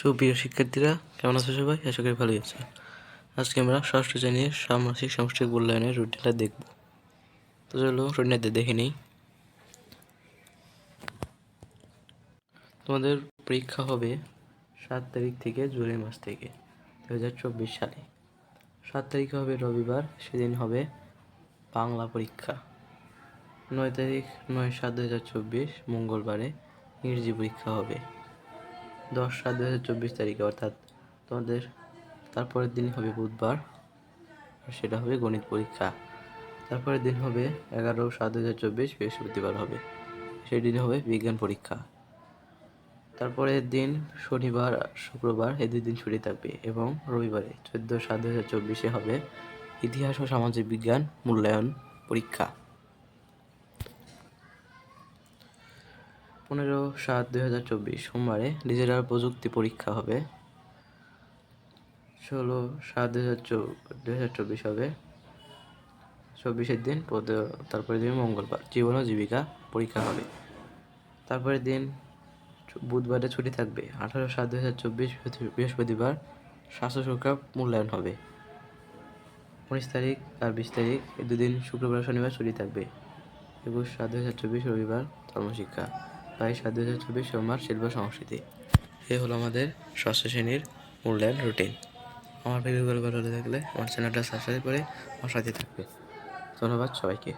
সুপ্রিয় শিক্ষার্থীরা, কেমন আছো সবাই? আশা করি ভালোই আছো। আজকে আমরা ষষ্ঠ শ্রেণির সামাসিক সামষ্টিক মূল্যায়নের রুটিনটা দেখব। তো চলো রুটিনটা দেখে নিই। তোমাদের পরীক্ষা হবে সাত তারিখ থেকে জুলাই মাস থেকে দু হাজার চব্বিশ সালে। সাত তারিখে হবে রবিবার, সেদিন হবে বাংলা পরীক্ষা। নয় তারিখ, নয় সাত দু হাজার চব্বিশ, মঙ্গলবারে ইংরেজি পরীক্ষা হবে। দশ সাত দু হাজার চব্বিশ তারিখে, অর্থাৎ তোমাদের তারপরের দিন হবে বুধবার, আর সেটা হবে গণিত পরীক্ষা। তারপরের দিন হবে এগারো সাত দু হাজার চব্বিশ, বৃহস্পতিবার হবে। সেই দিন হবে বিজ্ঞান পরীক্ষা। তারপরের দিন শনিবার, শুক্রবার, এই দুই দিন ছুটি থাকবে এবং রবিবারে চোদ্দ সাত দু হাজার চব্বিশে হবে ইতিহাস ও সামাজিক বিজ্ঞান মূল্যায়ন পরীক্ষা। পনেরো সাত দুই হাজার চব্বিশ সোমবারে ডিজিটাল প্রযুক্তি পরীক্ষা হবে। ষোলো সাত দুই হাজার দুই হাজার চব্বিশ হবে। চব্বিশের দিন তারপরে দিন মঙ্গলবার, জীবন ও জীবিকা পরীক্ষা হবে। তারপরের দিন বুধবারে ছুটি থাকবে। আঠারো সাত দুই হাজার চব্বিশ বৃহস্পতিবার স্বাস্থ্য সুরক্ষা মূল্যায়ন হবে। উনিশ তারিখ আর বিশ তারিখ এই দুদিন শুক্রবার শনিবার ছুটি থাকবে। একুশ সাত দুই হাজার চব্বিশ রবিবার ধর্মশিক্ষা। বাইশ সাত দুই হাজার চব্বিশ সোমবার শিল্প সংস্কৃতি। এ হলো আমাদের ষষ্ঠ শ্রেণির মূল্যায়ন রুটিন আমার ভিডিওগুলো ভালো লাগলে আমার চ্যানেলটা সাবস্ক্রাইব করে আমার সাথে থাকবে। ধন্যবাদ সবাইকে।